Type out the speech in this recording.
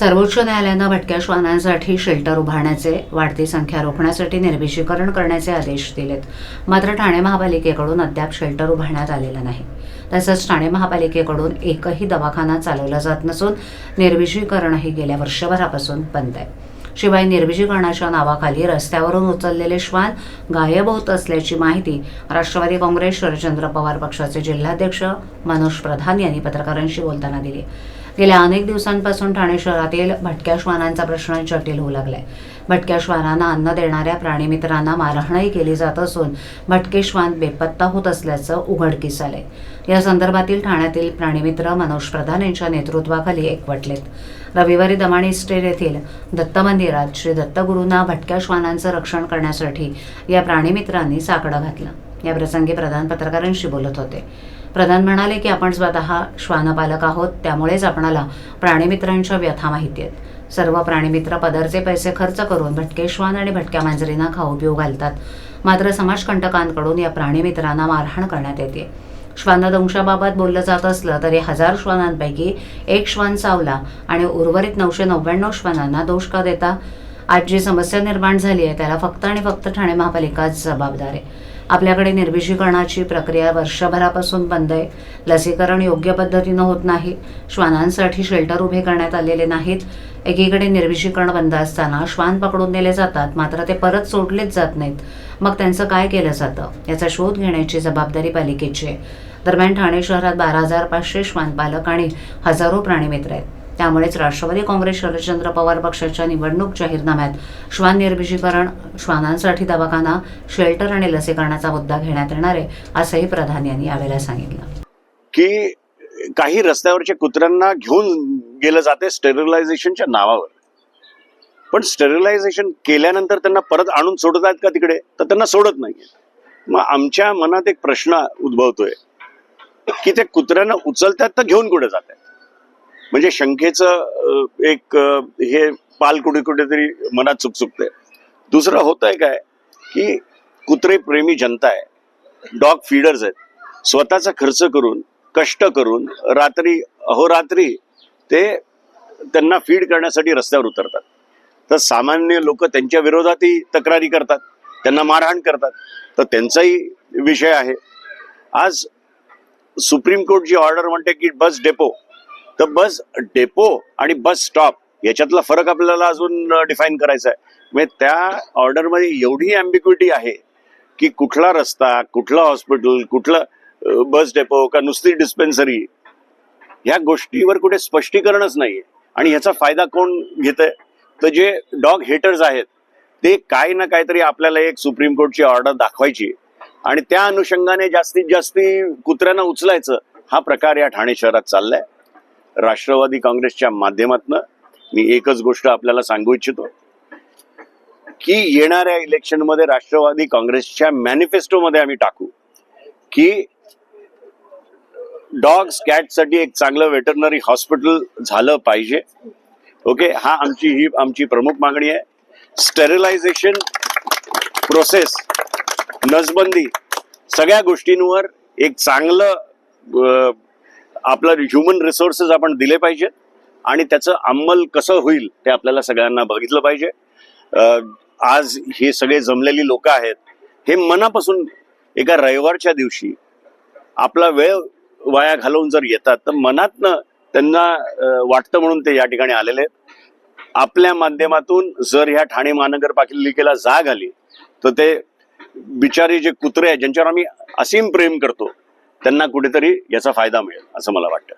सर्वोच्च न्यायालयानं भटक्या श्वानांसाठी शेल्टर उभारण्याचे वाढती संख्या रोखण्यासाठी निर्विषीकरण करण्याचे आदेश दिलेत. मात्र ठाणे महापालिकेकडून अद्याप शेल्टर उभारण्यात आलेलं नाही. तसंच ठाणे महापालिकेकडून एकही दवाखाना चालवला जात नसून निर्विषीकरणही गेल्या वर्षभरापासून बंद आहे. शिवाय निर्विजीकरणाच्या नावाखाली रस्त्यावरून उचललेले श्वान गायब होत असल्याची माहिती राष्ट्रवादी काँग्रेस शरदचंद्र पवार पक्षाचे जिल्हाध्यक्ष मनोज प्रधान यांनी पत्रकारांशी बोलताना दिली. गेल्या अनेक दिवसांपासून ठाणे शहरातील भटक्या श्वानांचा प्रश्न जटिल होऊ लागलाय. भटक्या श्वानांना अन्न देणाऱ्या प्राणीमित्रांना मारहाणही केली जात असून भटके श्वान बेपत्ता होत असल्याचं उघडकीस आलंय या संदर्भातील ठाण्यातील प्राणीमित्र मनोज प्रधान यांच्या नेतृत्वाखाली एकवटलेत. रविवारी दमाणी इस्टेट येथील दत्त मंदिरात श्री दत्तगुरूंना भटक्या श्वानांचं रक्षण करण्यासाठी या प्राणीमित्रांनी साकडं घातलं. या प्रसंगी प्रधान पत्रकारांशी बोलत होते. प्रधान म्हणाले की आपण स्वतः श्वानपालक आहोत त्यामुळेच आपणाला प्राणीमित्रांच्या व्यथा माहिती आहेत. सर्व प्राणीमित्र पदरचे पैसे खर्च करून भटके श्वान आणि भटक्या मांजरींना खाऊ पिऊ घालतात. मात्र समाजकंटकांकडून या प्राणीमित्रांना मारहाण करण्यात येते. श्वानदंशाबाबत बोललं जात असलं तरी हजार श्वानांपैकी एक श्वान चावला आणि उर्वरित नऊशे नव्याण्णव श्वानांना दोष का देता? आज जी समस्या निर्माण झाली आहे त्याला फक्त आणि फक्त ठाणे महापालिकाच जबाबदार आहे. आपल्याकडे निर्विषीकरणाची प्रक्रिया वर्षभरापासून बंद आहे. लसीकरण योग्य पद्धतीनं होत नाही. श्वानांसाठी शेल्टर उभे करण्यात आलेले नाहीत. एकीकडे निर्विषीकरण बंद असताना श्वान पकडून नेले जातात मात्र ते परत सोडलेच जात नाहीत. मग त्यांचं काय केलं जातं? याचा शोध घेण्याची जबाबदारी पालिकेची आहे. दरम्यान ठाणे शहरात बारा हजार पाचशे श्वानपालक आणि हजारो प्राणीमित्र आहेत. त्यामुळेच राष्ट्रवादी काँग्रेस शरदचंद्र पवार पक्षाच्या निवडणूक जाहीरनाम्यात श्वान निर्विषीकरण श्वानांसाठी दवाखाना शेल्टर आणि लसीकरणाचा मुद्दा घेण्यात येणार आहे असंही प्रधान यांनी यावेळेला सांगितलं. की काही रस्त्यावरच्या कुत्र्यांना घेऊन गेलं जाते स्टेरिलायझेशनच्या नावावर. पण स्टेरिलायझेशन केल्यानंतर त्यांना परत आणून सोडत आहेत का तिकडे? तर त्यांना सोडत नाहीये. मग आमच्या मनात एक प्रश्न उद्भवतोय की ते कुत्र्यांना उचलतात तर घेऊन कुठे जात आहेत म्हणजे शंकेचं एक हे पाल कुठे कुठेतरी मनात चुकचुकते दुसरं होत आहे काय की कुत्रे प्रेमी जनता आहे. डॉग फीडर्स आहेत. स्वतःचा खर्च करून कष्ट करून रात्री अहोरात्री ते त्यांना फीड करण्यासाठी रस्त्यावर उतरतात. तर सामान्य लोक त्यांच्या विरोधातही तक्रारी करतात. त्यांना मारहाण करतात. तर त्यांचाही विषय आहे. आज सुप्रीम कोर्टची ऑर्डर म्हणते की बस डेपो तर बस डेपो आणि बस स्टॉप याच्यातला फरक आपल्याला अजून डिफाईन करायचा आहे म्हणजे त्या ऑर्डरमध्ये एवढी अँबिक्विटी आहे की कुठला रस्ता कुठलं हॉस्पिटल कुठलं बस डेपो का नुसती डिस्पेन्सरी ह्या गोष्टीवर कुठे स्पष्टीकरणच नाहीये. आणि ह्याचा फायदा कोण घेत आहे तर जे डॉग हेटर्स आहेत ते काही ना काहीतरी आपल्याला एक सुप्रीम कोर्टची ऑर्डर दाखवायची आणि त्या अनुषंगाने जास्तीत जास्ती कुत्र्यांना उचलायचं हा प्रकार या ठाणे शहरात चाललाय. राष्ट्रवादी काँग्रेसच्या माध्यमातनं मी एकच गोष्ट आपल्याला सांगू इच्छितो की येणाऱ्या इलेक्शनमध्ये राष्ट्रवादी काँग्रेसच्या मॅनिफेस्टोमध्ये आम्ही टाकू की डॉग्स कॅटसाठी एक चांगलं वेटरनरी हॉस्पिटल झालं पाहिजे. ओके? हा आमची ही आमची प्रमुख मागणी आहे. स्टेरिलायझेशन प्रोसेस नसबंदी सगळ्या गोष्टींवर एक चांगलं आपला ह्युमन रिसोर्सेस आपण दिले पाहिजेत आणि त्याचं अंमल कसं होईल ते आपल्याला सगळ्यांना बघितलं पाहिजे. आज हे सगळे जमलेली लोक आहेत हे मनापासून एका रविवारच्या दिवशी आपला वेळ वाया घालवून जर येतात तर मनातनं त्यांना वाटतं म्हणून ते या ठिकाणी आलेले आहेत. आपल्या माध्यमातून जर ह्या ठाणे महानगरपालिकेला जाग आली तर ते बिचारे जे कुत्रे आहेत ज्यांच्यावर आम्ही असीम प्रेम करतो त्यांना कुठेतरी याचा फायदा मिळेल असं मला वाटतं.